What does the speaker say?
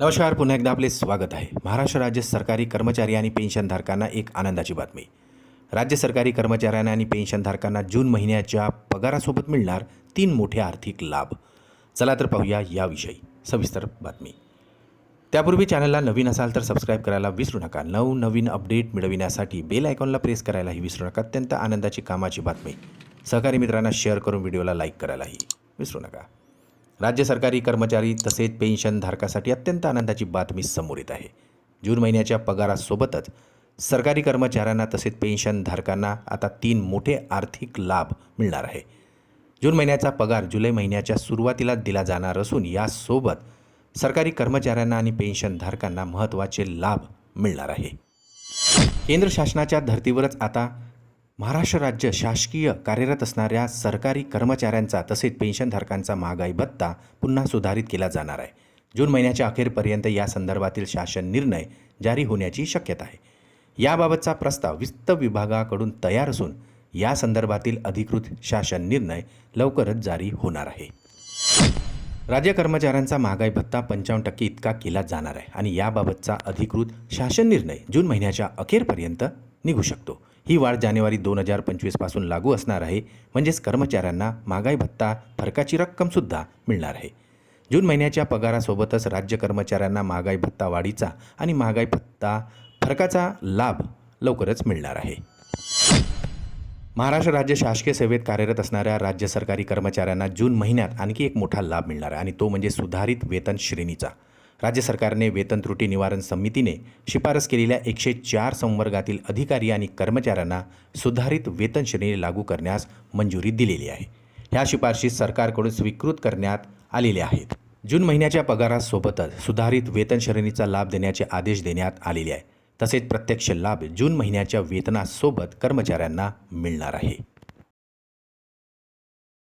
नमस्कार पुन्हा एकदा आपले स्वागत आहे. महाराष्ट्र राज्य सरकारी कर्मचारी आणि पेन्शनधारकांना एक आनंदाची बातमी. राज्य सरकारी कर्मचाऱ्यांना आणि पेन्शनधारकांना जून महिन्याच्या पगारासोबत मिळणार तीन मोठे आर्थिक लाभ. चला तर पाहूया याविषयी सविस्तर बातमी. त्यापूर्वी चॅनलला नवीन असाल तर सबस्क्राईब करायला विसरू नका. नवनवीन अपडेट मिळविण्यासाठी बेल आयकॉनला प्रेस करायलाही विसरू नका. अत्यंत आनंदाची कामाची बातमी. सहकारी मित्रांना शेअर करून व्हिडिओला लाईक करायलाही विसरू नका. राज्य सरकारी कर्मचारी तसेच पेन्शनधारकासाठी अत्यंत आनंदाची बातमी समोर येत आहे. जून महिन्याच्या पगारासोबतच सरकारी कर्मचाऱ्यांना तसेच पेन्शनधारकांना आता तीन मोठे आर्थिक लाभ मिळणार आहे. जून महिन्याचा पगार जुलै महिन्याच्या सुरुवातीला दिला जाणार असून यासोबत सरकारी कर्मचाऱ्यांना आणि पेन्शनधारकांना महत्त्वाचे लाभ मिळणार आहे. केंद्र शासनाच्या धर्तीवरच आता महाराष्ट्र राज्य शासकीय कार्यरत असणाऱ्या सरकारी कर्मचाऱ्यांचा तसेच पेन्शनधारकांचा महागाई भत्ता पुन्हा सुधारित केला जाणार आहे. जून महिन्याच्या अखेरपर्यंत या संदर्भातील शासन निर्णय जारी होण्याची शक्यता आहे. याबाबतचा प्रस्ताव वित्त विभागाकडून तयार असून या संदर्भातील अधिकृत शासन निर्णय लवकरच जारी होणार आहे. राज्य कर्मचाऱ्यांचा महागाई भत्ता पंचावन्न टक्के इतका केला जाणार आहे आणि याबाबतचा अधिकृत शासन निर्णय जून महिन्याच्या अखेरपर्यंत निघू शकतो. ही वाढ जानेवारी दोन हजार पंचवीसपासून लागू असणार आहे. म्हणजेच कर्मचाऱ्यांना महागाई भत्ता फरकाची रक्कमसुद्धा मिळणार आहे. जून महिन्याच्या पगारासोबतच राज्य कर्मचाऱ्यांना महागाई भत्ता वाढीचा आणि महागाई भत्ता फरकाचा लाभ लवकरच मिळणार आहे. महाराष्ट्र राज्य शासकीय सेवेत कार्यरत असणाऱ्या राज्य सरकारी कर्मचाऱ्यांना जून महिन्यात आणखी एक मोठा लाभ मिळणार आहे आणि तो म्हणजे सुधारित वेतन श्रेणीचा. राज्य सरकारने वेतन त्रुटी निवारण समितीने शिफारस केलेल्या एकशे चार संवर्गातील अधिकारी आणि कर्मचाऱ्यांना सुधारित वेतन श्रेणी लागू करण्यास मंजुरी दिलेली आहे. ह्या शिफारशी सरकारकडून स्वीकृत करण्यात आलेल्या आहेत. जून महिन्याच्या पगारासोबतच सुधारित वेतन श्रेणीचा लाभ देण्याचे आदेश देण्यात आलेले आहे. तसेच प्रत्यक्ष लाभ जून महिन्याच्या वेतनासोबत कर्मचाऱ्यांना मिळणार आहे.